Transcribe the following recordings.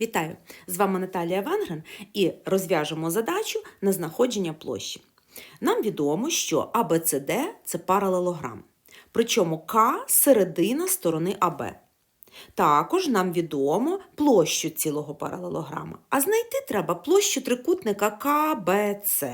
Вітаю! З вами Наталія Венгрен і розв'яжемо задачу на знаходження площі. Нам відомо, що АБЦД це паралелограм, причому К середина сторони АБ. Також нам відомо площу цілого паралелограма, а знайти треба площу трикутника КБЦ.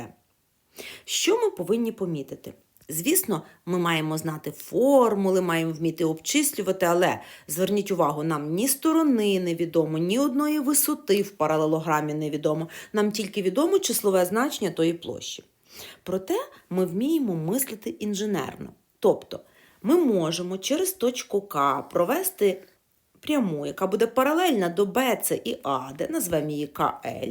Що ми повинні помітити? Звісно, ми маємо знати формули, маємо вміти обчислювати, але зверніть увагу, нам ні сторони не відомо, ні одної висоти в паралелограмі не відомо. Нам тільки відомо числове значення тої площі. Проте ми вміємо мислити інженерно. Тобто ми можемо через точку К провести пряму, яка буде паралельна до БЦ і АД, назвемо її КЛ.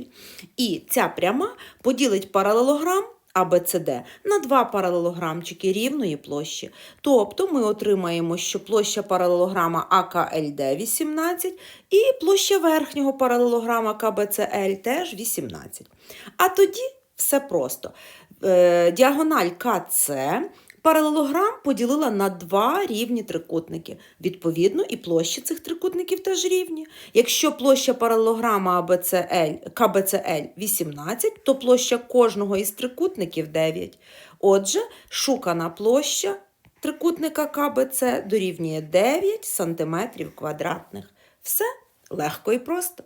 І ця пряма поділить паралелограм АБЦД на два паралелограмчики рівної площі. Тобто ми отримаємо, що площа паралелограма АКЛД 18 і площа верхнього паралелограма КБЦЛ теж 18. А тоді все просто. Е, Діагональ КЦ паралелограм поділила на два рівні трикутники. Відповідно, і площі цих трикутників теж рівні. Якщо площа паралелограма ABCL, КБЦЛ 18, то площа кожного із трикутників 9. Отже, шукана площа трикутника КБЦ дорівнює 9 см квадратних. Все легко і просто.